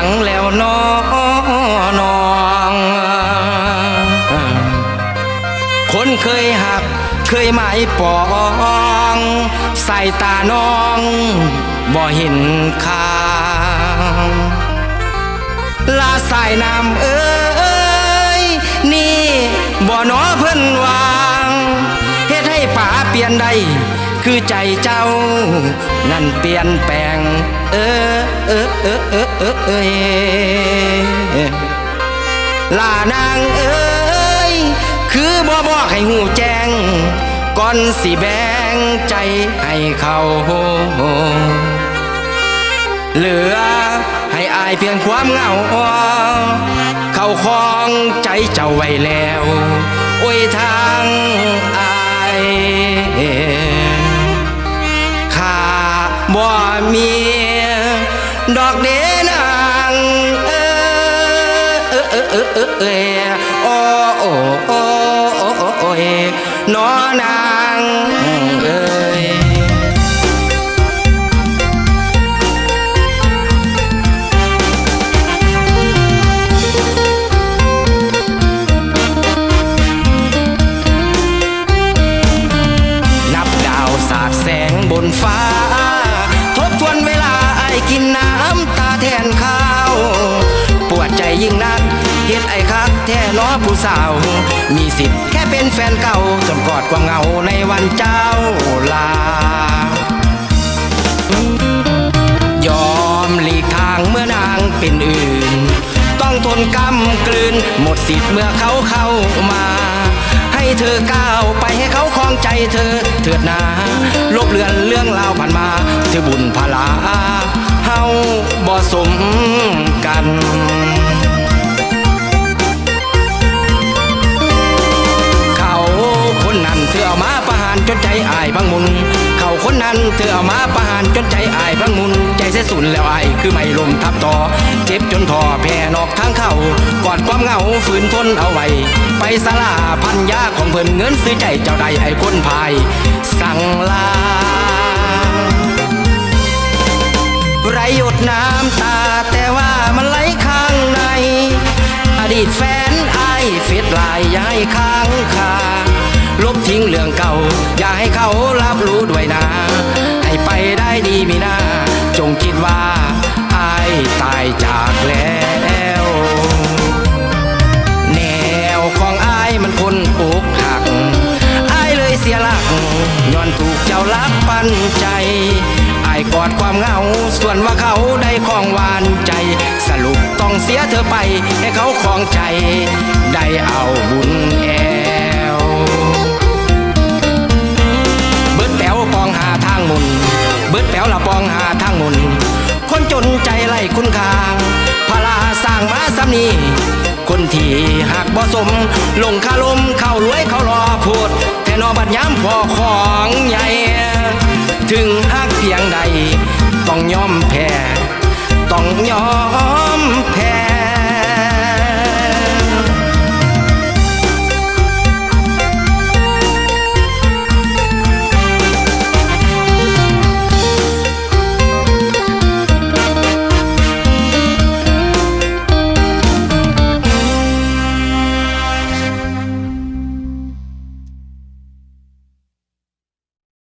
หวังแล้วน้น้อง คนเคยหักเคยหมายปองใส่ตาน้องบ่เห็นค่าลาสายน้ำเอ้ยนี่บ่หนอเพิ่นวางเฮ็ดให้ป่าเปลี่ยนได้คือใจเจ้า นั่นเปลี่ยนแปลงเออ เออเออเออเออเอยลานางเอ้ยคือบ่บอกให้หูแจ้งก่อนสิแบ่งใจให้เขาเหลือให้อายเพียงความเหงา เขาคลองใจเจ้าไว้แล้ว โอ้ยทางอายข้าบ่มี ดอกเดนางเออเออเออเออเออเออโอ้โอ้โอ้โอ้โอ้โอยนอนางเอ้ยนับดาวสาดแสงบนฟ้า เฮ็ดไอ้คักแท้ล้อผู้สาว มีสิทธิ์แค่เป็นแฟนเก่าจนกอดความเหงาในวันเจ้าลายอมหลีกทางเมื่อนางเป็นอื่น ต้องทนกำกลืน หมดสิทธิ์เมื่อเขาเข้ามา ให้เธอก้าวไปให้เขาคลองใจเธอเถิดนาลบเลือนเรื่องราวผ่านมา เธอบุญพลาเฮาบ่สม จนใจอายพังมุนเขาคนนั้นเธอเอามาประหารจนใจอายพังมุนใจเสียสุนแล้วอายคือไม่ลมทับต่อ เจ็บจนทอแผ่นอกทางเข้ากอดความเหงาฝืนทนเอาไว้ ไปสลาพันยาของเพิ่นเงินซื้อใจเจ้าใดไอ้คนพาย สั่งลาไรหยดน้ำตาแต่ว่ามันไหลข้างใน อดีตแฟนไอายเฟดลายย่าให้ค้างคา ลบทิ้งเรื่องเก่า อย่าให้เขารับรู้ด้วยนะ ให้ไปได้ดีมีหน้า จงคิดว่าไอายตายจากแล้ว แนวของอายมันคนอกหักอายเลยเสียหลักย้อนถูกเจ้าลักปันใจอายกอดความเหงา ส่วนว่าเขาได้ของหวานใจ สรุปต้องเสียเธอไป ให้เขาคลองใจ ได้เอาบุญแอ นจนใจไล่คุณคางพลาสร้างมาซ้ำนี้คนที่หักบ่สม ลงคาลมเข้ารวยเขารอพูดแต่นอบัดย้ำพอของใหญ่ ถึงหักเพียงใด ต้องยอมแพ้ ต้องยอม